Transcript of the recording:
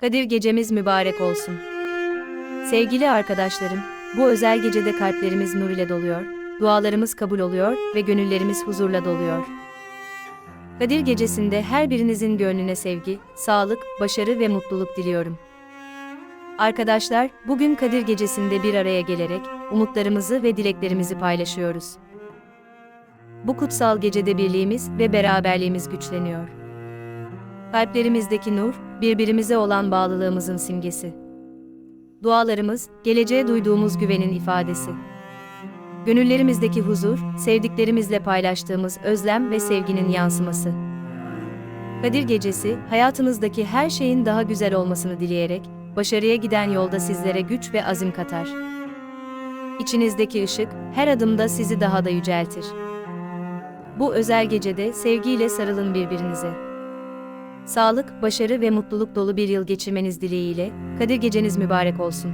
Kadir gecemiz mübarek olsun. Sevgili arkadaşlarım, bu özel gecede kalplerimiz nur ile doluyor, dualarımız kabul oluyor ve gönüllerimiz huzurla doluyor. Kadir gecesinde her birinizin gönlüne sevgi, sağlık, başarı ve mutluluk diliyorum. Arkadaşlar, bugün Kadir gecesinde bir araya gelerek umutlarımızı ve dileklerimizi paylaşıyoruz. Bu kutsal gecede birliğimiz ve beraberliğimiz güçleniyor. Kalplerimizdeki nur, birbirimize olan bağlılığımızın simgesi. Dualarımız, geleceğe duyduğumuz güvenin ifadesi. Gönüllerimizdeki huzur, sevdiklerimizle paylaştığımız özlem ve sevginin yansıması. Kadir Gecesi, hayatınızdaki her şeyin daha güzel olmasını dileyerek, başarıya giden yolda sizlere güç ve azim katar. İçinizdeki ışık, her adımda sizi daha da yüceltir. Bu özel gecede sevgiyle sarılın birbirinize. Sağlık, başarı ve mutluluk dolu bir yıl geçirmeniz dileğiyle, Kadir Geceniz mübarek olsun.